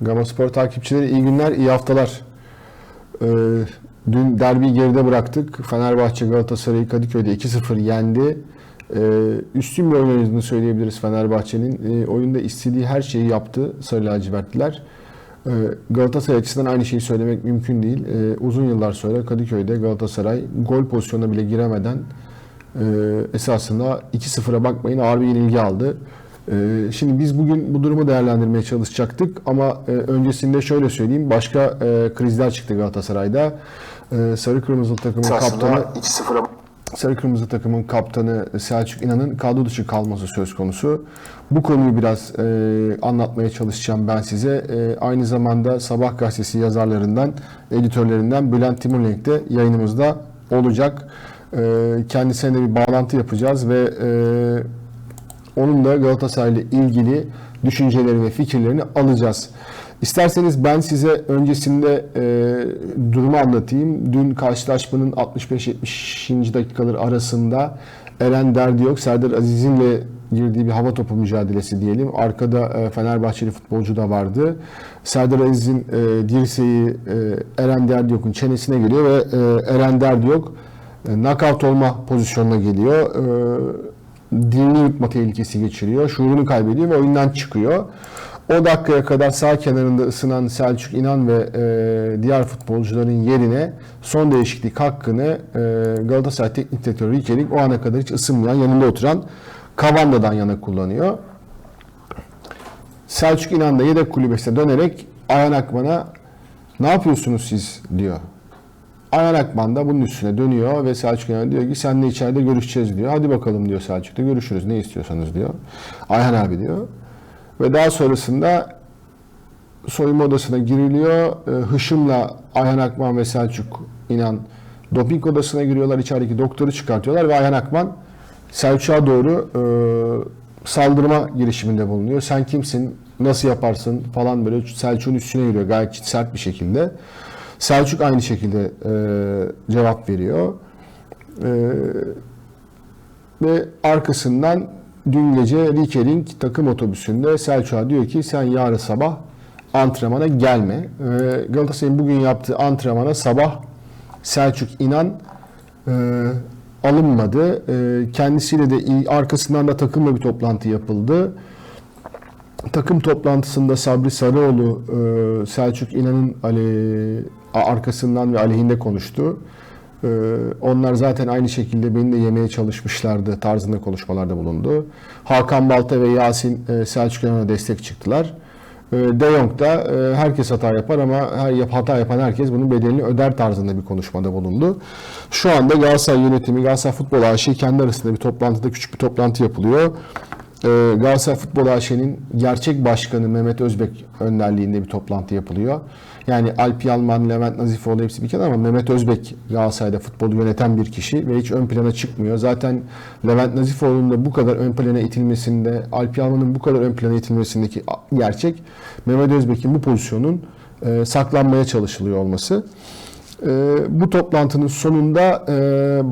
Gama Spor takipçileri iyi günler, iyi haftalar. Ee, dün derbiyi geride bıraktık. Fenerbahçe Galatasaray'ı Kadıköy'de 2-0 yendi. Ee, üstün bir oyun oynadığını söyleyebiliriz Fenerbahçe'nin. Ee, oyunda istediği her şeyi yaptı Sarı lacivertliler. Ee, Galatasaray açısından aynı şeyi söylemek mümkün değil. Ee, uzun yıllar sonra Kadıköy'de Galatasaray gol pozisyonuna bile giremeden e, esasında 2-0'a bakmayın ağır bir yenilgi aldı. Ee, Şimdi biz bugün bu durumu değerlendirmeye çalışacaktık ama e, öncesinde şöyle söyleyeyim başka e, krizler çıktı Galatasaray'da. E, Sarı Kırmızı takımın kaptanı 2-0'a Sarı Kırmızı takımın kaptanı Selçuk İnan'ın kadro dışı kalması söz konusu. Bu konuyu biraz e, anlatmaya çalışacağım ben size. E, aynı zamanda Sabah gazetesi yazarlarından, editörlerinden Bülent Timurlenk de yayınımızda olacak. E, kendisine de bir bağlantı yapacağız ve e, onun da Galatasaray ile ilgili düşüncelerini ve fikirlerini alacağız. İsterseniz ben size öncesinde e, durumu anlatayım. Dün karşılaşmanın 65-70. dakikaları arasında Eren Derdiyok, Serdar Aziz'in girdiği bir hava topu mücadelesi diyelim. Arkada e, Fenerbahçeli futbolcu da vardı. Serdar Aziz'in e, dirseği e, Eren Derdiyok'un çenesine geliyor ve e, Eren Derdiyok e, knockout olma pozisyonuna geliyor. E, dilini yutma tehlikesi geçiriyor. Şuurunu kaybediyor ve oyundan çıkıyor. O dakikaya kadar sağ kenarında ısınan Selçuk İnan ve e, diğer futbolcuların yerine son değişiklik hakkını e, Galatasaray Teknik Direktörü Rikelik o ana kadar hiç ısınmayan yanında oturan Kavanda'dan yana kullanıyor. Selçuk İnan da yedek kulübesine dönerek Ayhan Akman'a ne yapıyorsunuz siz diyor. Ayhan Akman da bunun üstüne dönüyor ve Selçuk İnan diyor ki seninle içeride görüşeceğiz diyor. Hadi bakalım diyor Selçuk da görüşürüz ne istiyorsanız diyor. Ayhan abi diyor. Ve daha sonrasında soyunma odasına giriliyor. Ee, Hışım'la Ayhan Akman ve Selçuk İnan doping odasına giriyorlar. İçerideki doktoru çıkartıyorlar ve Ayhan Akman Selçuk'a doğru e, saldırma girişiminde bulunuyor. Sen kimsin? Nasıl yaparsın? Falan böyle Selçuk'un üstüne giriyor gayet sert bir şekilde. Selçuk aynı şekilde e, cevap veriyor. E, ve arkasından dün gece Rikering takım otobüsünde Selçuk'a diyor ki sen yarın sabah antrenmana gelme. Ve Galatasaray'ın bugün yaptığı antrenmana sabah Selçuk İnan e, alınmadı. E, kendisiyle de arkasından da takımla bir toplantı yapıldı. Takım toplantısında Sabri Sarıoğlu e, Selçuk İnan'ın arkasından ve aleyhinde konuştu. E, Onlar zaten aynı şekilde beni de yemeye çalışmışlardı tarzında konuşmalarda bulundu. Hakan Balta ve Yasin e, Selçuk İnan'a destek çıktılar. E, De Jong da e, herkes hata yapar ama her yap- hata yapan herkes bunun bedelini öder tarzında bir konuşmada bulundu. Şu anda Galatasaray yönetimi, Galatasaray Futbol AŞ kendi arasında bir toplantıda küçük bir toplantı yapılıyor. Ee, Galatasaray Futbol AŞ'nin gerçek başkanı Mehmet Özbek önderliğinde bir toplantı yapılıyor. Yani Alp Yalman, Levent Nazifoğlu hepsi bir kenara ama Mehmet Özbek Galatasaray'da futbolu yöneten bir kişi ve hiç ön plana çıkmıyor. Zaten Levent Nazifoğlu'nun da bu kadar ön plana itilmesinde, Alp Yalman'ın bu kadar ön plana itilmesindeki gerçek Mehmet Özbek'in bu pozisyonun e, saklanmaya çalışılıyor olması. Ee, bu toplantının sonunda e,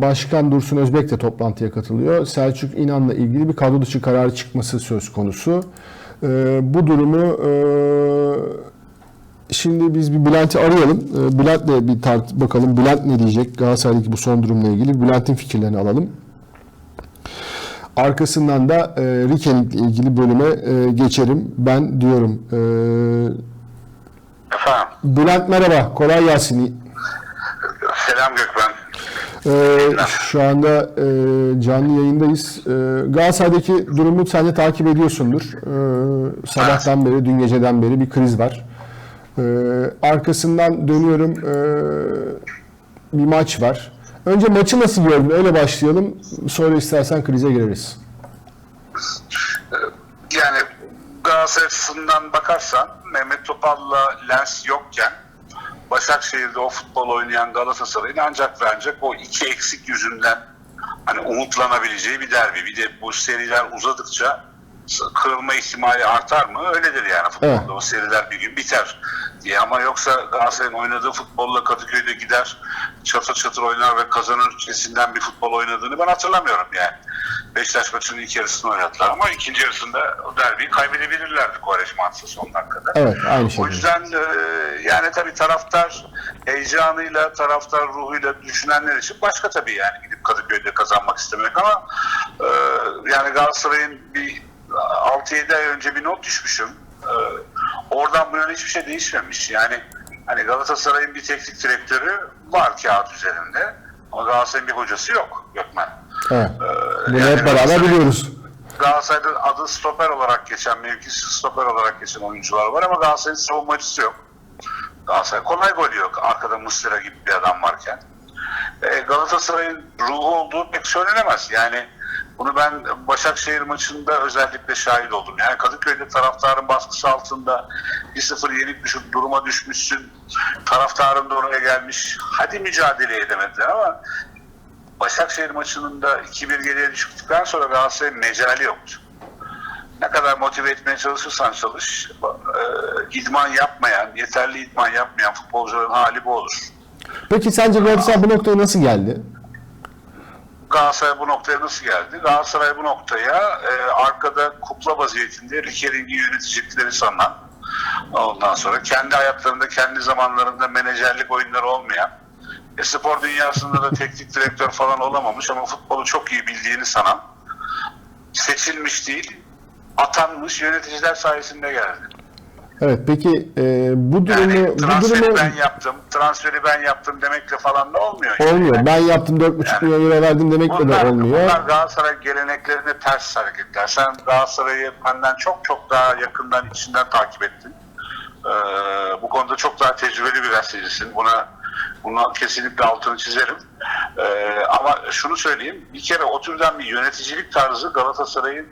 Başkan Dursun Özbek de toplantıya katılıyor. Selçuk İnan'la ilgili bir kadro dışı kararı çıkması söz konusu. Ee, bu durumu e, şimdi biz bir Bülent'i arayalım. Ee, Bülent'le bir tart bakalım Bülent ne diyecek Galatasaray'daki bu son durumla ilgili. Bülent'in fikirlerini alalım. Arkasından da e, Rikenik'le ilgili bölüme e, geçerim. Ben diyorum. E, Efendim, Bülent merhaba, kolay gelsin. Selam Gökmen. Ee, şu anda e, canlı yayındayız. E, Galatasaray'daki durumu sen de takip ediyorsundur. E, sabahtan beri, dün geceden beri bir kriz var. E, arkasından dönüyorum. e, bir maç var. Önce maçı nasıl gördün? Öyle başlayalım. Sonra istersen krize gireriz. Yani Galatasaray açısından bakarsan Mehmet Topal'la Lens yokken Başakşehir'de o futbol oynayan Galatasaray'ın ancak ve ancak o iki eksik yüzünden hani umutlanabileceği bir derbi. Bir de bu seriler uzadıkça kırılma ihtimali artar mı? Öyledir yani futbolda. Evet. O seriler bir gün biter diye. Ama yoksa Galatasaray'ın oynadığı futbolla Kadıköy'de gider çatır çatır oynar ve kazanır kesinden bir futbol oynadığını ben hatırlamıyorum yani. Beşiktaş maçının ilk yarısını oynadılar ama ikinci yarısında o derbiyi kaybedebilirlerdi Kovareş Mantısı son dakikada. Evet aynı O şekilde. yüzden e, yani tabii taraftar heyecanıyla, taraftar ruhuyla düşünenler için başka tabii yani gidip Kadıköy'de kazanmak istemek ama e, yani Galatasaray'ın bir 6-7 ay önce bir not düşmüşüm. E, oradan bu yana hiçbir şey değişmemiş. Yani hani Galatasaray'ın bir teknik direktörü var kağıt üzerinde ama Galatasaray'ın bir hocası yok Gökmen. Evet. E, Bunu yani hep beraber biliyoruz. Galatasaray'da adı stoper olarak geçen, mevkisi stoper olarak geçen oyuncular var ama Galatasaray'ın savunmacısı yok. Galatasaray kolay gol yok. Arkada Muslera gibi bir adam varken. E, Galatasaray'ın ruhu olduğu pek söylenemez. Yani bunu ben Başakşehir maçında özellikle şahit oldum. Yani Kadıköy'de taraftarın baskısı altında 1-0 yenik düşüp duruma düşmüşsün. Taraftarın da oraya gelmiş. Hadi mücadele edemediler ama Başakşehir maçının da 2-1 geriye düştükten sonra Galatasaray'ın mecali yoktu. Ne kadar motive etmeye çalışırsan çalış, e, idman yapmayan, yeterli idman yapmayan futbolcuların hali bu olur. Peki sence Galatasaray bu noktaya nasıl geldi? Galatasaray bu noktaya nasıl geldi? Galatasaray bu noktaya e, arkada kukla vaziyetinde Rikering'i yönetecekleri sanan, ondan sonra kendi hayatlarında, kendi zamanlarında menajerlik oyunları olmayan, e, spor dünyasında da teknik direktör falan olamamış ama futbolu çok iyi bildiğini sanan, seçilmiş değil, atanmış yöneticiler sayesinde geldi. Evet peki e, bu durumu Yani bu transferi durumu ben yaptım, transferi ben yaptım demekle falan da olmuyor. olmuyor. Ben yaptım 4,5 Yani- milyon euro verdim demekle Bunlar, de olmuyor. bunlar Galatasaray geleneklerine ters hareketler. Sen Galatasaray'ı benden çok çok daha yakından, içinden takip ettin. Ee, bu konuda çok daha tecrübeli bir gazetecisin. Buna buna kesinlikle altını çizerim. Ee, ama şunu söyleyeyim. Bir kere o türden bir yöneticilik tarzı Galatasaray'ın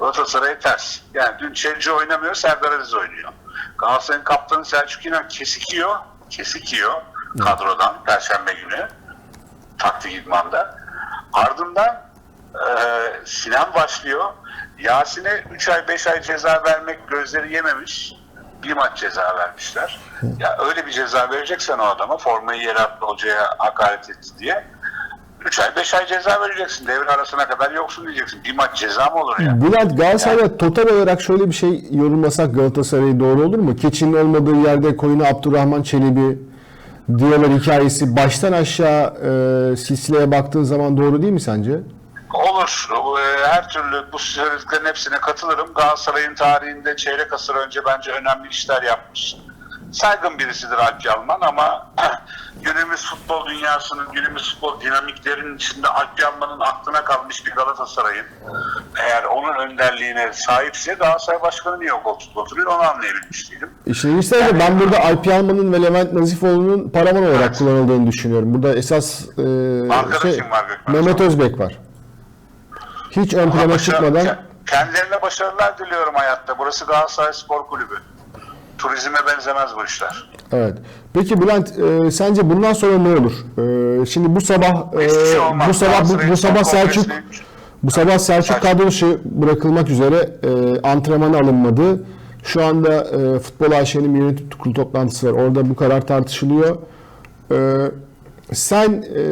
Galatasaray'a ters. Yani dün Çelci oynamıyor, Serdar Aziz oynuyor. Galatasaray'ın kaptanı Selçuk İnan kesik yiyor. Kesik yiyor kadrodan Perşembe günü taktik idmanda. Ardından e, Sinan başlıyor. Yasin'e 3 ay 5 ay ceza vermek gözleri yememiş. Bir maç ceza vermişler. Ya öyle bir ceza vereceksen o adama formayı yere attı hocaya hakaret etti diye. 3 ay 5 ay ceza vereceksin. Devre arasına kadar yoksun diyeceksin. Bir maç ceza mı olur ya? Bülent Galatasaray'a total olarak şöyle bir şey yorumlasak Galatasaray'ı doğru olur mu? Keçinin olmadığı yerde koyuna Abdurrahman Çelebi diyorlar hikayesi baştan aşağı e, silsileye baktığın zaman doğru değil mi sence? Olur. Ee, Her türlü bu söylediklerin hepsine katılırım. Galatasaray'ın tarihinde çeyrek asır önce bence önemli işler yapmış. Saygın birisidir Alp Yalman ama günümüz futbol dünyasının, günümüz futbol dinamiklerinin içinde Alp Yalman'ın aklına kalmış bir Galatasaray'ın eğer onun önderliğine sahipse Galatasaray Başkanı niye o koltukta oturuyor onu anlayabilmiş değilim. İşin ilginç tarafı ben burada Alp Yalman'ın ve Levent Nazifoğlu'nun paravan olarak Evet. kullanıldığını düşünüyorum. Burada esas e, Arkadaşım şey, var Gökmen. Mehmet Özbek var. Hiç ön plana çıkmadan ke- Kendilerine başarılar diliyorum hayatta. Burası Galatasaray Spor Kulübü. Turizme benzemez bu işler. Evet. Peki Bülent e, sence bundan sonra ne olur? E, şimdi bu sabah e, Hiçbir şey olmaz. bu sabah bu, bu sabah Selçuk bu sabah Selçuk Selçuk. kadrosu bırakılmak üzere e, antrenmana alınmadı. Şu anda e, Futbol AŞ'nin yönetim kurulu toplantısı var. Orada bu karar tartışılıyor. E, sen e,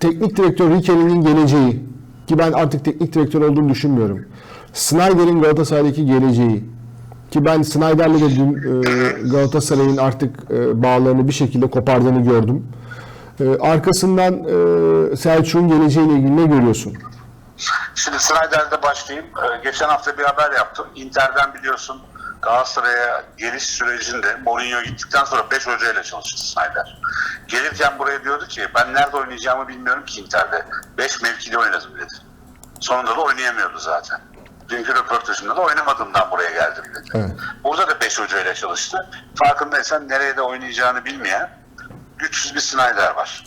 teknik direktör Rikel'in geleceği ki ben artık teknik direktör olduğunu düşünmüyorum. Snyder'in Galatasaray'daki geleceği ki ben Snyder'le de dün e, Galatasaray'ın artık e, bağlarını bir şekilde kopardığını gördüm. E, arkasından Selçuk'un geleceğiyle ilgili ne görüyorsun? Şimdi Snyder'de başlayayım. Geçen hafta bir haber yaptım. Inter'den biliyorsun Galatasaray'a geliş sürecinde Mourinho gittikten sonra 5 hocayla çalıştı Snyder. Gelirken buraya diyordu ki ben nerede oynayacağımı bilmiyorum ki Inter'de. 5 mevkide oynadım dedi. Sonunda da oynayamıyordu zaten. Dünkü röportajımda da oynamadığımdan buraya geldim dedi. Evet. Burada da 5 hocayla çalıştı. Farkındaysan nereye de oynayacağını bilmeyen güçsüz bir Snyder var.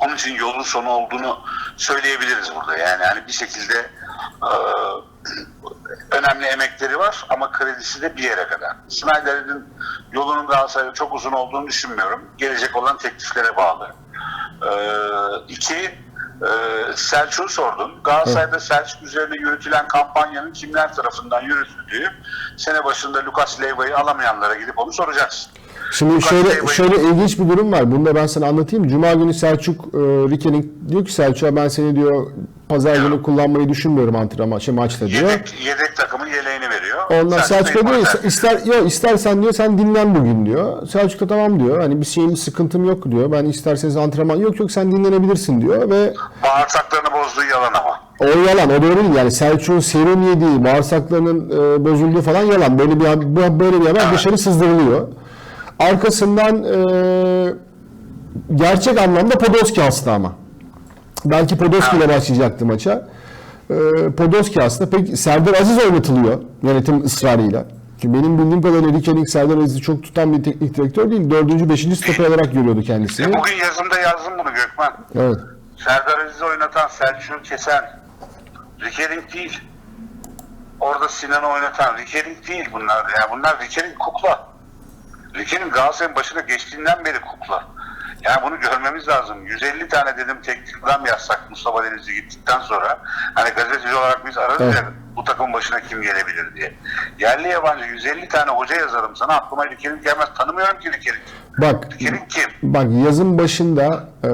Onun için yolun sonu olduğunu söyleyebiliriz burada. Yani hani bir şekilde e, önemli emekleri var ama kredisi de bir yere kadar. Snyder'in yolunun Galatasaray'da çok uzun olduğunu düşünmüyorum. Gelecek olan tekliflere bağlı. E, iki, Ee, Selçuk'u sordun. Galatasaray'da Selçuk üzerine yürütülen kampanyanın kimler tarafından yürütüldüğü sene başında Lucas Leiva'yı alamayanlara gidip onu soracaksın. Şimdi Lucas şöyle Leiva'yı- şöyle ilginç bir durum var. Bunu da ben sana anlatayım. Cuma günü Selçuk e, Rikening diyor ki Selçuk'a ben seni diyor pazar günü kullanmayı düşünmüyorum antrenman şey maçta diyor. Yedek, yedek takımın yeleğini veriyor. Ondan Selçuk Selçuk da diyor ister yok istersen diyor sen dinlen bugün diyor. Selçuk da tamam diyor. Hani bir şeyim sıkıntım yok diyor. Ben isterseniz antrenman yok yok sen dinlenebilirsin diyor ve Bağırsaklarını bozduğu yalan ama. o yalan o doğru değil yani Selçuk'un serum yediği bağırsaklarının e, bozulduğu falan yalan böyle bir bu- böyle bir haber dışarı sızdırılıyor. Arkasından e, gerçek anlamda Podolski hasta ama. Belki Podolski ile başlayacaktı maça. E, Podolski hasta. Peki Serdar Aziz oynatılıyor yönetim ısrarıyla. Ki benim bildiğim kadarıyla Rikening Serdar Aziz'i çok tutan bir teknik direktör değil. Dördüncü, beşinci stoper olarak görüyordu kendisini. E, bugün yazımda yazdım bunu Gökmen. Evet. Serdar Aziz'i oynatan, Selçuk'u kesen Rikering değil. Orada Sinan'ı oynatan Rikering değil bunlar. Yani bunlar Rikering kukla. Rikering Galatasaray'ın başına geçtiğinden beri kukla. Yani bunu görmemiz lazım. 150 tane dedim teknik adam yazsak Mustafa Denizli gittikten sonra hani gazeteci olarak biz ararız Evet. ya bu takımın başına kim gelebilir diye. Yerli yabancı 150 tane hoca yazarım sana aklıma Rikering gelmez. Tanımıyorum ki Rikering. Bak Rikering kim? Bak yazın başında e,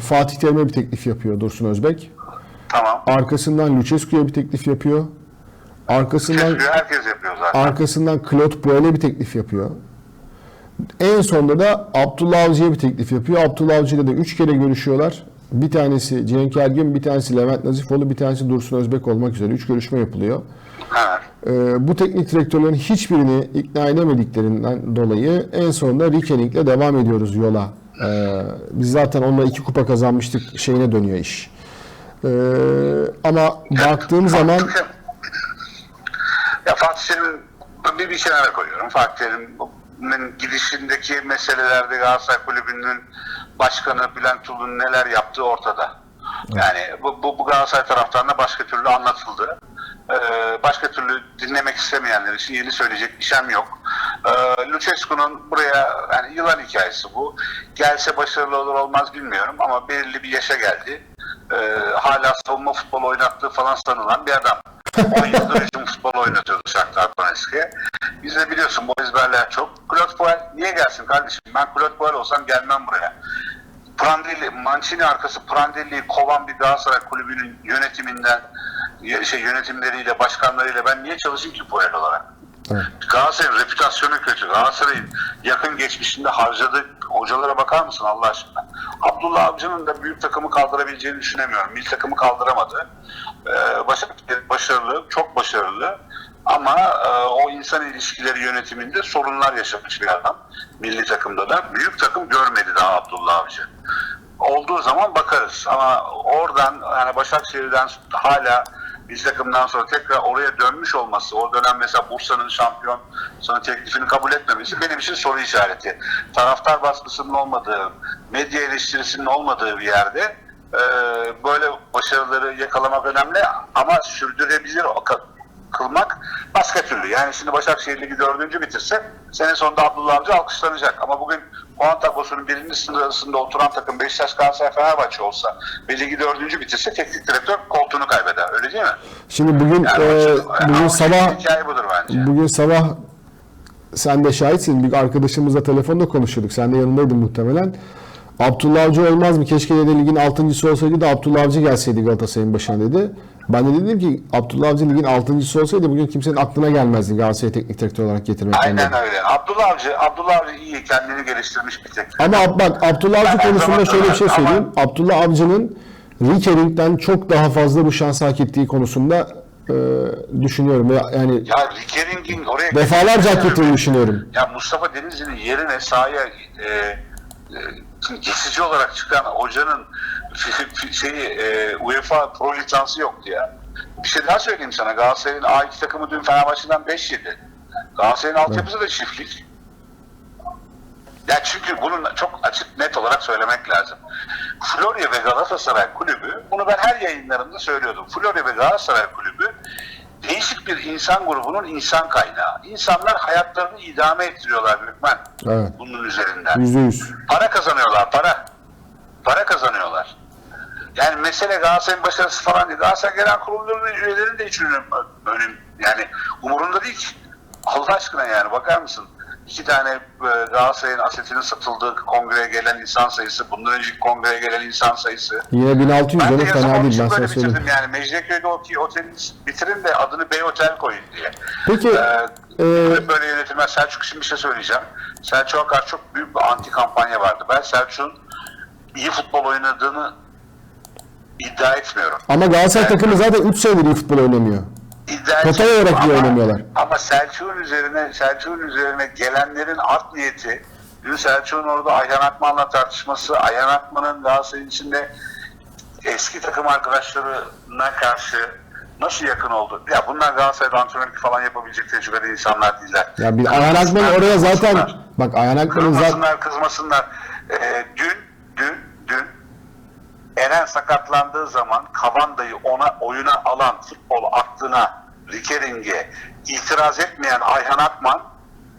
Fatih Terim'e bir teklif yapıyor Dursun Özbek. Tamam. Arkasından Lucescu'ya bir teklif yapıyor. Arkasından Herkes yapıyor zaten. arkasından Claude Puel'e bir teklif yapıyor. En sonunda da Abdullah Avcı'ya bir teklif yapıyor. Abdullah Avcı'yla da üç kere görüşüyorlar. Bir tanesi Cenk Ergün, bir tanesi Levent Nazifoğlu, bir tanesi Dursun Özbek olmak üzere üç görüşme yapılıyor. Ee, bu teknik direktörlerin hiçbirini ikna edemediklerinden dolayı en sonunda Rikering'le devam ediyoruz yola. Ee, biz zaten onunla iki kupa kazanmıştık şeyine dönüyor iş. Ee, ama baktığım zaman Ya Fatih bir, bir kenara koyuyorum. Fatih Terim'in gidişindeki meselelerde Galatasaray Kulübü'nün başkanı Bülent Ulu'nun neler yaptığı ortada. Yani bu, bu, bu Galatasaray taraftarına başka türlü anlatıldı. Ee, başka türlü dinlemek istemeyenler için yeni söyleyecek bir şeyim yok. Ee, Lucescu'nun buraya yani yılan hikayesi bu. Gelse başarılı olur olmaz bilmiyorum ama belirli bir yaşa geldi. Ee, hala savunma futbolu oynattığı falan sanılan bir adam. 10 yıldır hücum futbolu oynatıyordu Shakhtar Donetsk'e. Biz de biliyorsun bu ezberler çok. Claude Puel niye gelsin kardeşim? Ben Claude Puel olsam gelmem buraya. Prandelli, Mancini arkası Prandelli'yi kovan bir Galatasaray kulübünün yönetiminden, şey yönetimleriyle, başkanlarıyla ben niye çalışayım ki Puel olarak? Evet. Galatasaray'ın reputasyonu kötü. Galatasaray'ın yakın geçmişinde harcadığı hocalara bakar mısın Allah aşkına? Abdullah Avcı'nın da büyük takımı kaldırabileceğini düşünemiyorum. Milli takımı kaldıramadı. Ee, başarılı, çok başarılı. Ama e, o insan ilişkileri yönetiminde sorunlar yaşamış bir adam. Milli takımda da. Büyük takım görmedi daha Abdullah Avcı. Olduğu zaman bakarız. Ama oradan yani Başakşehir'den hala milli takımdan sonra tekrar oraya dönmüş olması, o dönem mesela Bursa'nın şampiyon sana teklifini kabul etmemesi benim için soru işareti. Taraftar baskısının olmadığı, medya eleştirisinin olmadığı bir yerde e, böyle başarıları yakalamak önemli ama sürdürebilir kılmak başka türlü. Yani şimdi Başakşehir Ligi dördüncü bitirse sene sonunda Abdullah Avcı alkışlanacak. Ama bugün puan tablosunun birinci sırasında oturan takım Beşiktaş, Galatasaray, Fenerbahçe olsa ve ligi dördüncü bitirse teknik direktör koltuğunu kaybeder. Öyle değil mi? şimdi bugün Yani e, bugün sabah bugün sabah sen de şahitsin. Bir arkadaşımızla telefonda konuşuyorduk. Sen de yanındaydın muhtemelen. Abdullah Avcı olmaz mı? Keşke de ligin altıncısı olsaydı da Abdullah Avcı gelseydi Galatasaray'ın başına dedi. Ben de dedim ki Abdullah Avcı ligin altıncısı olsaydı bugün kimsenin aklına gelmezdi Galatasaray'ı teknik direktör olarak getirmek. Aynen öyle. Abdullah Avcı, Abdullah Avcı iyi kendini geliştirmiş bir teknik. Ama bak Abdullah Avcı Ben konusunda şöyle bir şey söylerim ama- söyleyeyim. Abdullah Avcı'nın Rikering'den çok daha fazla bu şans hak ettiği konusunda e, düşünüyorum. Ve Yani Ya Rikering'in oraya defalarca hak ettiğini düşünüyorum. Ya Mustafa Denizli'nin yerine sahaya e, e, geçici olarak çıkan hocanın şeyi e, UEFA Pro lisansı yoktu ya. Bir şey daha söyleyeyim sana. Galatasaray'ın A2 takımı dün Fenerbahçe'den 5 yedi. Galatasaray'ın altyapısı da çiftlik. Ya çünkü bunun çok açık net olarak söylemek lazım. Florya ve Galatasaray kulübü, bunu ben her yayınlarımda söylüyordum. Florya ve Galatasaray kulübü değişik bir insan grubunun insan kaynağı. İnsanlar hayatlarını idame ettiriyorlar Gökmen. Evet. Bunun üzerinden. Yüzde yüz. Para kazanıyorlar, para. Para kazanıyorlar. Yani mesele Galatasaray'ın başarısı falan değil. Galatasaray Genel Kurulu'nun üyelerinin de hiç önem, önem yani umurunda değil ki. Allah aşkına yani bakar mısın? İki tane e, Galatasaray'ın asetinin satıldığı kongreye gelen insan sayısı, bundan önceki kongreye gelen insan sayısı. Yine 1600 Ben de fena değil ben sana söyleyeyim. yani. Mecidiyeköy'de o ki oteli bitirin de adını Bey Otel koyun diye. Peki, Ee, e, böyle yönetilmez. Selçuk için bir şey söyleyeceğim. Selçuk'a karşı çok büyük bir anti kampanya vardı. Ben Selçuk'un iyi futbol oynadığını iddia etmiyorum. Ama Galatasaray takımı zaten 3 senedir iyi futbol oynamıyor. İddia Total olarak iyi ama- oynamıyorlar. Ama Selçuk'un üzerine Selçuk'un üzerine gelenlerin art niyeti dün Selçuk'un orada Ayhan Akman'la tartışması, Ayhan Akman'ın Galatasaray'ın içinde eski takım arkadaşlarına karşı nasıl yakın oldu? Ya bunlar Galatasaray'da antrenörlük falan yapabilecek tecrübeli insanlar değiller. Ya bir Ayhan Akman oraya zaten bak Ayhan Akman'ın zaten Kızmasınlar. Ee, dün Eren sakatlandığı zaman Kavanda'yı ona oyuna alan futbol aklına, Rikering'e itiraz etmeyen Ayhan Akman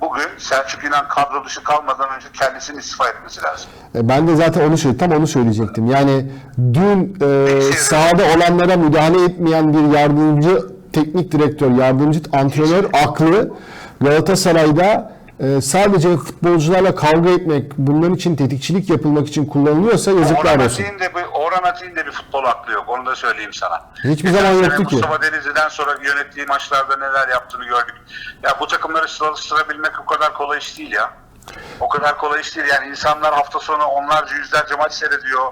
bugün Selçuk İnan kadro dışı kalmadan önce kendisini istifa etmesi lazım. E, Ben de zaten onu şey tam onu söyleyecektim. Yani dün e, sahada olanlara müdahale etmeyen bir yardımcı teknik direktör, yardımcı antrenör aklı Galatasaray'da e, sadece futbolcularla kavga etmek, bunların için tetikçilik yapılmak için kullanılıyorsa yazıklar Orhan olsun. Atik'in de, Orhan Atik'in de bir futbol aklı yok. Onu da söyleyeyim sana. Hiçbir Geçen zaman yoktu ki. Mustafa Denizli'den sonra yönettiği maçlarda neler yaptığını gördük. Ya bu takımları çalıştırabilmek o kadar kolay iş değil ya. O kadar kolay iş değil. Yani insanlar hafta sonu onlarca yüzlerce maç seyrediyor.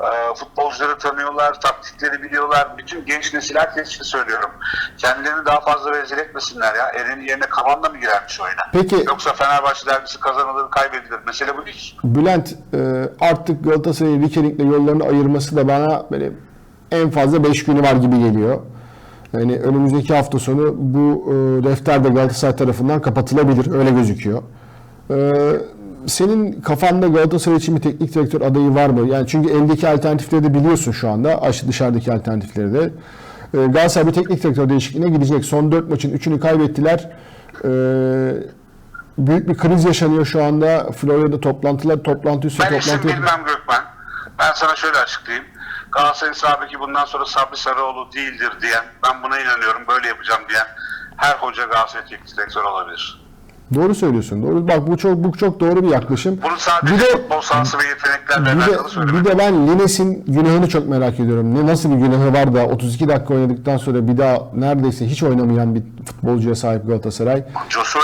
Ee, futbolcuları tanıyorlar, taktikleri biliyorlar. Bütün genç nesil herkes için söylüyorum. Kendilerini daha fazla rezil etmesinler ya. Eren'in yerine Kavan'la mı girermiş oyuna? Peki- Yoksa Fenerbahçe derbisi kazanılır, kaybedilir. Mesele bu değil. Bülent e, artık Galatasaray'ın Rikering'le yollarını ayırması da bana böyle en fazla 5 günü var gibi geliyor. Yani önümüzdeki hafta sonu bu e, defter de Galatasaray tarafından kapatılabilir. Öyle gözüküyor. E, senin kafanda Galatasaray için bir teknik direktör adayı var mı? Yani çünkü eldeki alternatifleri de biliyorsun şu anda. Dışarıdaki alternatifleri de. E, Galatasaray bir teknik direktör değişikliğine gidecek. Son 4 maçın 3'ünü kaybettiler. E, büyük bir kriz yaşanıyor şu anda. Florya'da toplantılar, toplantı üstü Ben toplantı. bilmem Gökmen. Ben sana şöyle açıklayayım. Galatasaray'ın sahibi bundan sonra Sabri Sarıoğlu değildir diyen, ben buna inanıyorum, böyle yapacağım diyen her hoca Galatasaray teknik direktör olabilir. Doğru söylüyorsun. Doğru. Bak bu çok bu çok doğru bir yaklaşım. Bunu sadece Bir de futbol sahası ve yeteneklerle bir de, alakalı bir de ben Lines'in günahını çok merak ediyorum. Ne nasıl bir günahı var da 32 dakika oynadıktan sonra bir daha neredeyse hiç oynamayan bir futbolcuya sahip Galatasaray. Josue,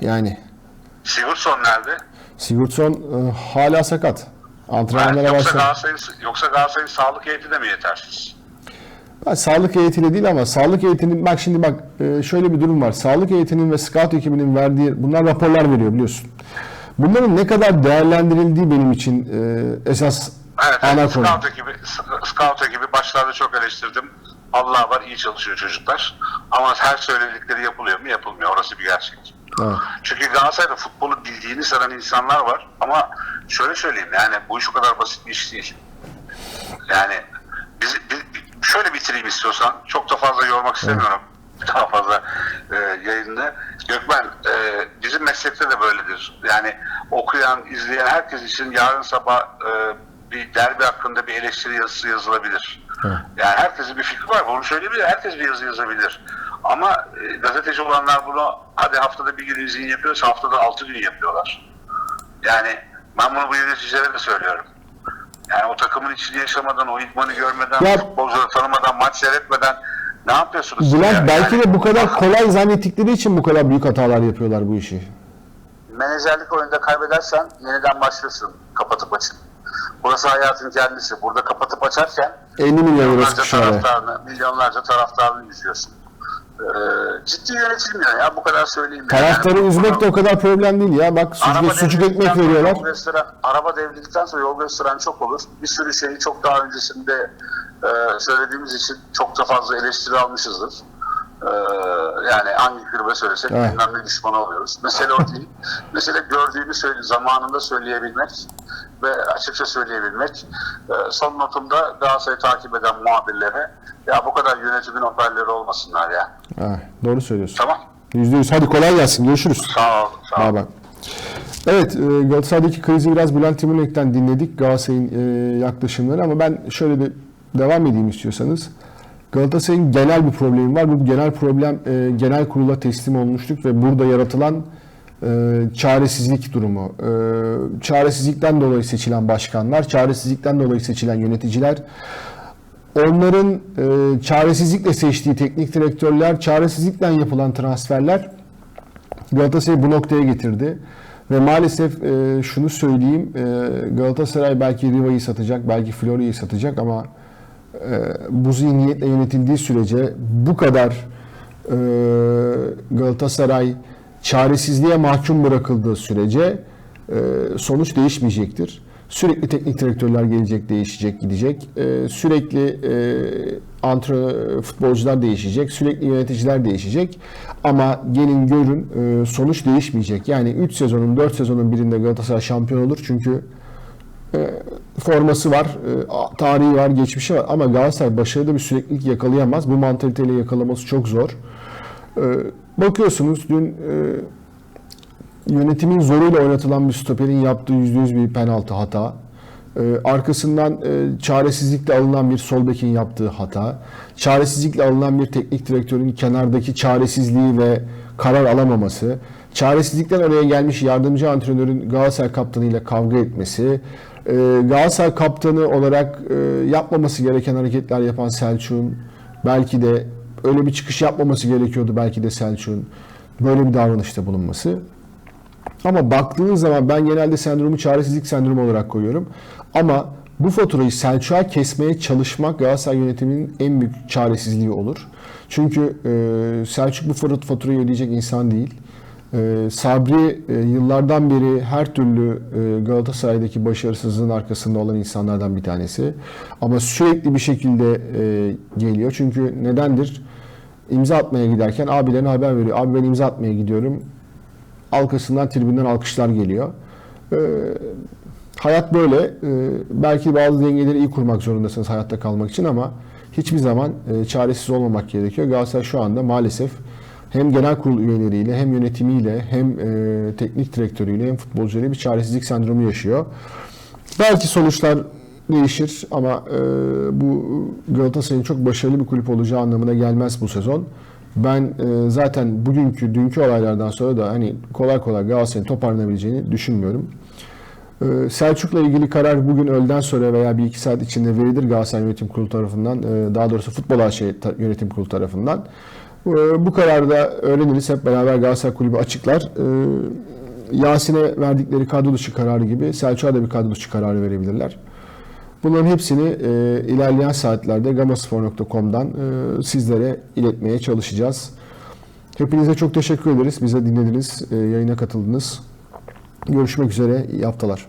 Yani Sigurdsson nerede? Sigurdsson e, hala sakat. Antrenmanlara başladı. Yoksa Galatasaray'ın sağlık heyeti de mi yetersiz? Ben sağlık heyetiyle değil ama sağlık heyetinin bak şimdi bak e, şöyle bir durum var. Sağlık heyetinin ve scout ekibinin verdiği bunlar raporlar veriyor biliyorsun. Bunların ne kadar değerlendirildiği benim için e, esas Evet, ana konu. Scout ekibi, Scout ekibi başlarda çok eleştirdim. Allah var iyi çalışıyor çocuklar. Ama her söyledikleri yapılıyor mu? Yapılmıyor. Orası bir gerçek. Evet. Çünkü Galatasaray'da futbolu bildiğini sanan insanlar var. Ama şöyle söyleyeyim yani bu iş o kadar basit bir iş değil. Yani biz, biz- şöyle bitireyim istiyorsan. Çok da fazla yormak istemiyorum. Daha fazla e, yayını. Gökmen e, bizim meslekte de böyledir. Yani okuyan, izleyen herkes için yarın sabah e, bir derbi hakkında bir eleştiri yazısı yazılabilir. Evet. Yani herkesin bir fikri var. Bunu söyleyebilir. Herkes bir yazı yazabilir. Ama e, gazeteci olanlar bunu hadi haftada bir gün izin yapıyorsa haftada altı gün yapıyorlar. Yani ben bunu bu yöneticilere de söylüyorum. Yani o takımın içini yaşamadan, o idmanı görmeden, Ya- futbolcuları tanımadan, maç seyretmeden ne yapıyorsunuz? Bülent ya? belki Yani de bu kadar kolay zannettikleri için bu kadar büyük hatalar yapıyorlar bu işi. menajerlik oyunda kaybedersen yeniden başlıyorsun kapatıp açın. Burası hayatın kendisi. Burada kapatıp açarken 50 milyon euro milyonlarca taraftarını, milyonlarca taraftarını üzüyorsun. Ee, ciddi yönetilmiyor ya bu kadar söyleyeyim. Taraftarı Yani üzmek de o kadar problem değil ya. Bak sucuk, sucuk ekmek veriyorlar. Yol gösteren, araba devrildikten sonra yol gösteren çok olur. Bir sürü şeyi çok daha öncesinde e, söylediğimiz için çok da fazla eleştiri almışızdır. E, yani hangi kırbe söylesek Evet. bilmem ne düşmanı oluyoruz. Mesele o değil. Mesele gördüğünü söyle, zamanında söyleyebilmek ve açıkça söyleyebilmek. E, son notumda Galatasaray'ı takip eden muhabirlere ya bu kadar yönetimin hoparlörü olmasınlar ya. Ha, doğru söylüyorsun. Tamam. Yüzde yüz. Hadi kolay gelsin. Görüşürüz. Sağ ol. Sağ ol. Bay bay. Evet, e, Galatasaray'daki krizi biraz Bülent Timurlek'ten dinledik Galatasaray'ın e, yaklaşımları ama ben şöyle de devam edeyim istiyorsanız. Galatasaray'ın genel bir problemi var. Bu genel problem genel kurula teslim olmuştuk ve burada yaratılan e, çaresizlik durumu. E, çaresizlikten dolayı seçilen başkanlar, çaresizlikten dolayı seçilen yöneticiler, onların e, çaresizlikle seçtiği teknik direktörler, çaresizlikten yapılan transferler Galatasaray'ı bu noktaya getirdi. Ve maalesef e, şunu söyleyeyim, e, Galatasaray belki Riva'yı satacak, belki Florya'yı satacak ama e, bu zihniyetle yönetildiği sürece bu kadar e, Galatasaray çaresizliğe mahkum bırakıldığı sürece e, sonuç değişmeyecektir. Sürekli teknik direktörler gelecek, değişecek, gidecek. E, sürekli e, futbolcular değişecek, sürekli yöneticiler değişecek. Ama gelin görün e, sonuç değişmeyecek. Yani 3 sezonun, 4 sezonun birinde Galatasaray şampiyon olur. Çünkü forması var, tarihi var, geçmişi var. Ama Galatasaray başarılı bir süreklilik yakalayamaz. Bu mantaliteyle yakalaması çok zor. E, bakıyorsunuz dün e, yönetimin zoruyla oynatılan bir stoperin yaptığı %100 bir penaltı hata. Ee, arkasından e, çaresizlikle alınan bir sol bekin yaptığı hata. Çaresizlikle alınan bir teknik direktörün kenardaki çaresizliği ve karar alamaması. Çaresizlikten oraya gelmiş yardımcı antrenörün Galatasaray kaptanıyla kavga etmesi. Ee, Galatasaray kaptanı olarak e, yapmaması gereken hareketler yapan Selçuk'un belki de öyle bir çıkış yapmaması gerekiyordu belki de Selçuk'un böyle bir davranışta bulunması. Ama baktığın zaman ben genelde sendromu çaresizlik sendromu olarak koyuyorum. Ama bu faturayı Selçuk'a kesmeye çalışmak Galatasaray yönetiminin en büyük çaresizliği olur. Çünkü e, Selçuk bu fat- faturayı ödeyecek insan değil. E, Sabri e, yıllardan beri her türlü e, Galatasaray'daki başarısızlığın arkasında olan insanlardan bir tanesi. Ama sürekli bir şekilde e, geliyor. Çünkü nedendir? İmza atmaya giderken abilerine haber veriyor. Abi ben imza atmaya gidiyorum arkasından tribünden alkışlar geliyor. Ee, hayat böyle. Ee, belki bazı dengeleri iyi kurmak zorundasınız hayatta kalmak için ama hiçbir zaman e, çaresiz olmamak gerekiyor. Galatasaray şu anda maalesef hem genel kurul üyeleriyle hem yönetimiyle hem e, teknik direktörüyle hem futbolcularıyla bir çaresizlik sendromu yaşıyor. Belki sonuçlar değişir ama e, bu Galatasaray'ın çok başarılı bir kulüp olacağı anlamına gelmez bu sezon. Ben e, zaten bugünkü, dünkü olaylardan sonra da hani kolay kolay Galatasaray'ın toparlanabileceğini düşünmüyorum. E, Selçuk'la ilgili karar bugün öğleden sonra veya bir iki saat içinde verilir Galatasaray Yönetim Kurulu tarafından, e, daha doğrusu Futbol AŞ Yönetim Kurulu tarafından. E, bu kararı da öğreniriz. Hep beraber Galatasaray Kulübü açıklar. E, Yasin'e verdikleri kadro dışı kararı gibi Selçuk'a da bir kadro dışı kararı verebilirler. Bunların hepsini e, ilerleyen saatlerde gamaspor.com'dan e, sizlere iletmeye çalışacağız. Hepinize çok teşekkür ederiz. Bize dinlediniz, e, yayına katıldınız. Görüşmek üzere, iyi haftalar.